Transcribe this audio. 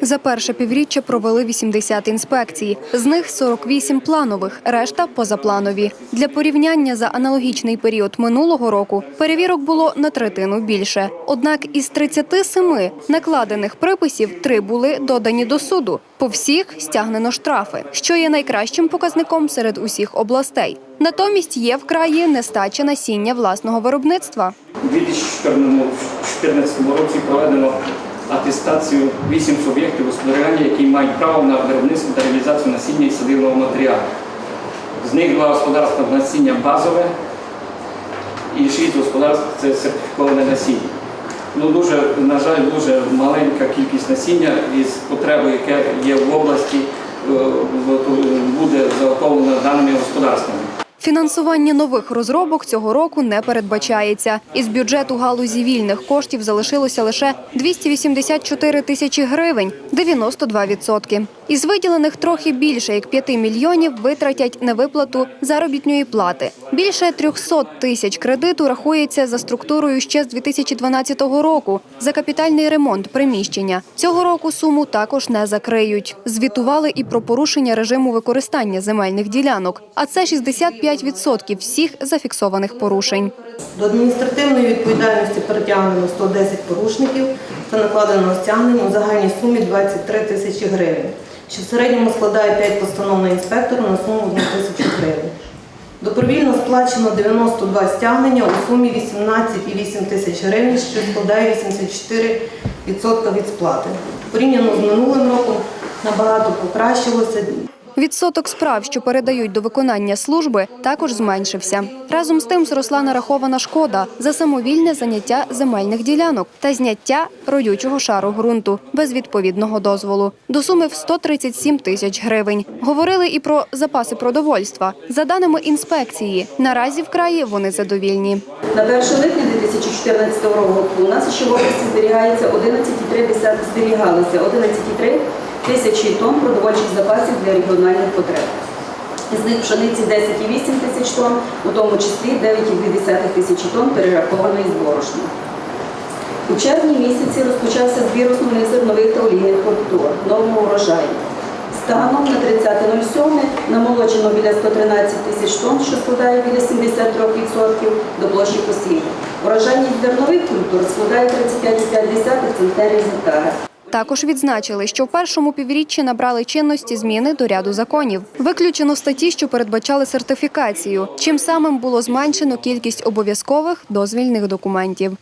За перше півріччя провели 80 інспекцій. З них 48 планових, решта позапланові. Для порівняння за аналогічний період минулого року перевірок було на третину більше. Однак із 37 накладених приписів три були додані до суду. По всіх стягнено штрафи, що є найкращим показником серед усіх областей. Натомість є в краї нестача насіння власного виробництва. У 2014 році проведено атестацію 8 суб'єктів господарювання, які мають право на виробництво та реалізацію насіння і садивного матеріалу. З них два господарства насіння базове і 6 господарств це сертифіковане насіння. Ну, дуже, на жаль, дуже маленька кількість насіння із потреби, яке є в області, е, буде заготовлено даними господарствами. Фінансування нових розробок цього року не передбачається. Із бюджету галузі вільних коштів залишилося лише 284 тисячі гривень, 92%. Із виділених трохи більше як 5 мільйонів витратять на виплату заробітної плати. Більше 300 тисяч кредиту рахується за структурою ще з 2012 року за капітальний ремонт приміщення. Цього року суму також не закриють. Звітували і про порушення режиму використання земельних ділянок, а це 65% всіх зафіксованих порушень. До адміністративної відповідальності притягнено 110 порушників та накладено стягнення у загальній сумі 23 тисячі гривень, що в середньому складає 5 постанов на інспектора на суму 1 тисячу гривень. Добровільно сплачено 92 стягнення у сумі 18,8 тисяч гривень, що складає 84% від сплати. Порівняно з минулим роком набагато покращилося. Відсоток справ, що передають до виконання служби, також зменшився. Разом з тим зросла нарахована шкода за самовільне заняття земельних ділянок та зняття родючого шару ґрунту без відповідного дозволу до суми в 137 тисяч гривень. Говорили і про запаси продовольства. За даними інспекції, наразі в краї вони задовільні. На 1 липня 2014 року у нас ще в області зберігається 11,3 зберігалося 11,3 тисячі тонн продовольчих запасів для регіональних потреб. З них пшениці 10,8 тисяч тонн, у тому числі 9,2 тисячі тонн перерахованої з борошна. У червні місяці розпочався збір основних зернових та олійних культур нового урожаю. Станом на 30.07 намолочено біля 113 тисяч тонн, що складає біля 73% до площі посіву. Урожайність зернових культур складає 35,5 центнерів з гектара. Також відзначили, що в першому півріччі набрали чинності зміни до ряду законів. Виключено статті, що передбачали сертифікацію, чим самим було зменшено кількість обов'язкових дозвільних документів.